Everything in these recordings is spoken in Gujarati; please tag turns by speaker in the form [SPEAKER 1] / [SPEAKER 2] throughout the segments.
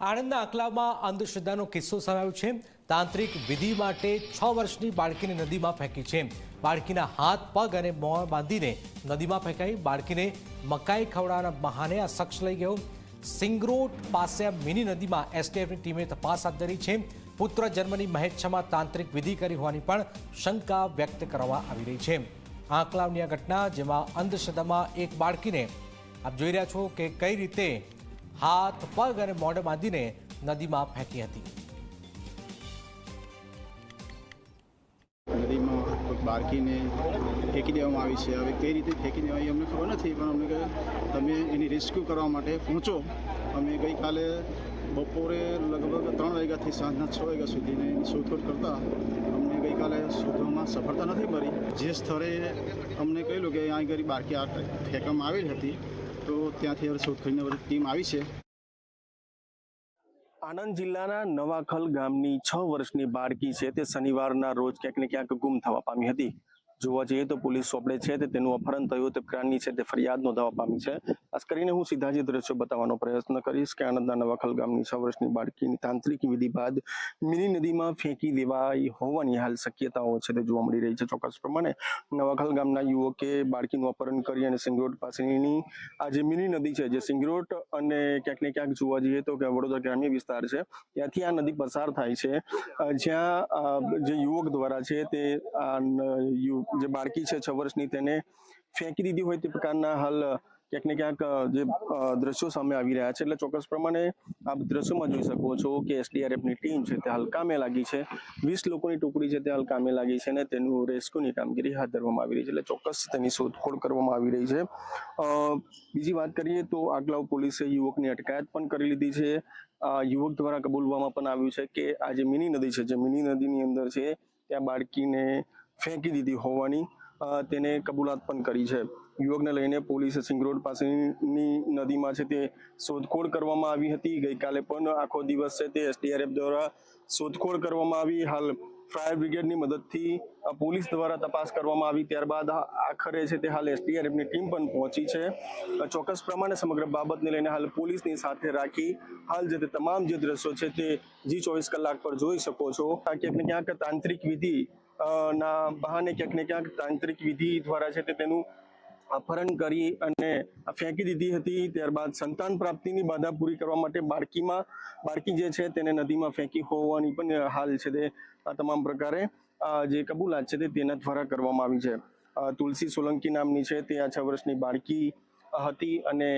[SPEAKER 1] આણંદના અકલાવમાં અંધશ્રદ્ધાનો કિસ્સો સામે છે. તાંત્રિક વિધિ માટે છ વર્ષની બાળકીને નદીમાં ફેંકી છે. બાળકીના હાથ, પગ અને મોં બાંધીને નદીમાં ફેંકાઈ. બાળકીને મકાઈ ખવડાવવાના બહાને આ શખ્સ લઈ ગયો. સિંગરોટ પાસે મિની નદીમાં એસટીએફની ટીમે તપાસ હાથ ધરી છે. પુત્ર જન્મની મહેચ્છામાં તાંત્રિક વિધિ કરી હોવાની પણ શંકા વ્યક્ત કરવામાં આવી રહી છે. આંકલાવની આ ઘટના, જેમાં અંધશ્રદ્ધામાં એક બાળકીને આપ જોઈ રહ્યા છો કે કઈ રીતે હાથ, પગ અને મોઢે બાંધીને નદીમાં ફેંકી હતી.
[SPEAKER 2] નદીમાં કોઈ બાળકીને ફેંકી દેવામાં આવી છે. હવે કઈ રીતે ફેંકી દેવાય અમને ખબર નથી, પણ અમને કે તમે એની રેસ્ક્યુ કરવા માટે પહોંચો. અમે ગઈકાલે બપોરે લગભગ ત્રણ વાગ્યાથી સાંજના છ વાગ્યા સુધીને એની શોધખોળ કરતા અમને ગઈકાલે શોધવામાં સફળતા નથી મળી. જે સ્થળે અમને કહેલું કે અહીં આગળ બાળકી આ ફેંકવામાં આવેલી હતી તો ત્યાંથી હવે શોધખોળની ટીમ આવી છે.
[SPEAKER 3] આણંદ જિલ્લાના નવાખલ ગામની છ વર્ષની બાળકી છે. તે શનિવારના રોજ ક્યાંક ને ક્યાંક ગુમ થવા પામી હતી. જોવા જઈએ તો પોલીસ સોંપડે છે તે તેનું અપહરણ થયું, તે પ્રકારની છે તે ફરિયાદ નોંધાવા પામી છે. ખાસ કરીને હું સીધા જે દ્રશ્યો બતાવવાનો પ્રયત્ન કરીશ કે આણંદના નવાખલ ગામની છ વર્ષની બાળકીની તાંત્રિક વિધિ બાદ મિની નદીમાં ફેંકી દેવાઈ હોવાની હાલ શક્યતાઓ છે તે જોવા મળી રહી છે. ચોક્કસ પ્રમાણે નવાખલ ગામના યુવકે બાળકીનું અપહરણ કરી અને સિંગરોટ પાસેની આ જે મિની નદી છે, જે સિંગરોટ અને ક્યાંક ને ક્યાંક જોવા જઈએ તો કે વડોદરા ગ્રામ્ય વિસ્તાર છે, ત્યાંથી આ નદી પસાર થાય છે. જ્યાં જે યુવક દ્વારા છે તે આ જે બાળકી છે, છ વર્ષની, તેને ફેંકી દીધી હોય તે પ્રકારના હાલ ક્યાંક ને ક્યાંક જે દ્રશ્યો સામે આવી રહ્યા છે. એટલે ચોક્કસ પ્રમાણે આપ દ્રશ્યોમાં જોઈ શકો છો કે એસડીઆરએફની ટીમ છે તે હાલ કામે લાગી છે. વીસ લોકોની ટુકડી છે તે હાલ કામે લાગી છે અને તેનું રેસ્ક્યુની કામગીરી હાથ ધરવામાં આવી રહી છે. એટલે ચોક્કસ તેની શોધખોળ કરવામાં આવી રહી છે. બીજી વાત કરીએ તો આગલાવ પોલીસે યુવકની અટકાયત પણ કરી લીધી છે. આ યુવક દ્વારા કબૂલવામાં પણ આવ્યું છે કે આ જે મિની નદી છે, જે મિની નદીની અંદર છે, ત્યાં બાળકીને ફેંકી દીધી હોવાની તેને કબૂલાત પણ કરી છે. યુવકને લઈને પોલીસે સિંગરોડ પાસેની નદીમાં છે તે શોધખોળ કરવામાં આવી હતી. ગઈકાલે પણ આખો દિવસ છે તે એસડીઆરએફ દ્વારા શોધખોળ કરવામાં આવી. હાલ ફાયર બ્રિગેડની મદદથી પોલીસ દ્વારા તપાસ કરવામાં આવી. ત્યારબાદ આખરે છે તે હાલ એસડીઆરએફની ટીમ પણ પહોંચી છે. ચોક્કસ પ્રમાણે સમગ્ર બાબતને લઈને હાલ પોલીસની સાથે રાખી હાલ જે તે તમામ જે દ્રશ્યો છે તે જી ચોવીસ કલાક પર જોઈ શકો છો. ક્યાંક ને ક્યાંક તાંત્રિક વિધિ ના બહાને ક્યાંક ને ક્યાંક તાંત્રિક વિધિ દ્વારા છે તે તેનું અપહરણ કરી અને ફેંકી દીધી હતી. ત્યારબાદ સંતાન પ્રાપ્તિની બાધા પૂરી કરવા માટે બાળકીમાં, બાળકી જે છે તેને નદીમાં ફેંકી હોવાની પણ હાલ છે તે આ તમામ પ્રકારે જે કબૂલાત છે તે તેના દ્વારા કરવામાં આવી છે. તુલસી સોલંકી નામની છે તે આ છ વર્ષની બાળકી હતી અને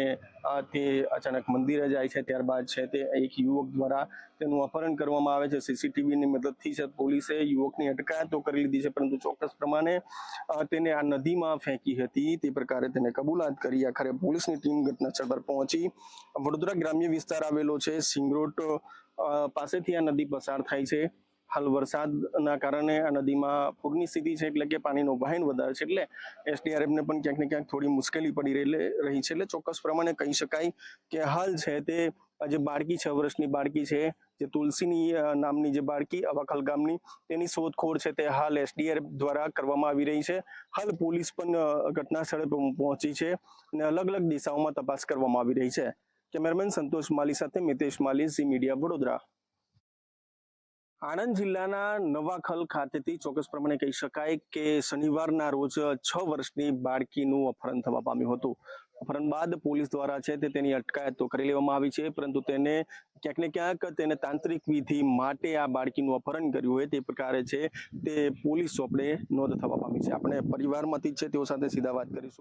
[SPEAKER 3] તે અચાનક મંદિરે જાય છે, ત્યારબાદ છે તે એક યુવક દ્વારા તેનું અપહરણ કરવામાં આવે છે. સીસીટીવીની મદદથી છે પોલીસે યુવકની અટકાયત કરી લીધી છે, પરંતુ ચોક્કસ પ્રમાણે તેને આ નદીમાં ફેંકી હતી. તે પ્રકારે તેને કબૂલાત કરી આખરે પોલીસની ટીમ ઘટનાસ્થળ પર પહોંચી. વડોદરા ગ્રામ્ય વિસ્તાર આવેલો છે. સિંગરોટ પાસેથી આ નદી પસાર થાય છે. હાલ વરસાદના કારણે આ નદીમાં પૂરની સ્થિતિ છે એટલે કે પાણીનો વહેણ વધારે છે એટલે એસડીઆરએફને પણ ક્યાંક ને ક્યાંક થોડી મુશ્કેલી પડી રહી છે એટલે ચોક્કસ પ્રમાણે કહી શકાય કે હાલ છે તે જે બાળકી છ, વર્ષની બાળકી છે, જે તુલસીની નામની જે બાળકી અવાખલ ગામની, તેની શોધખોળ છે તે હાલ એસડીઆરએફ દ્વારા કરવામાં આવી રહી છે. હાલ પોલીસ પણ ઘટના સ્થળે પહોંચી છે અને અલગ અલગ દિશાઓમાં તપાસ કરવામાં આવી રહી છે. કેમેરામેન સંતોષ માલી સાથે મિતેશ માલી, ઝી મીડિયા વડોદરા. આણંદ જિલ્લાના નવાખલ ખાતેથી ચોક્કસ પ્રમાણે કહી શકાય કે શનિવારના રોજ છ વર્ષની બાળકીનું અપહરણ થવા પામ્યું હતું. અપહરણ બાદ પોલીસ દ્વારા છે તે તેની અટકાયત તો કરી લેવામાં આવી છે, પરંતુ તેને ક્યાંક ને ક્યાંક તેને તાંત્રિક વિધિ માટે આ બાળકીનું અપહરણ કર્યું હોય તે પ્રકારે છે તે પોલીસ ચોપડે નોંધ થવા પામી છે. આપણે પરિવારમાંથી જ છે તેઓ સાથે સીધા વાત કરીશું.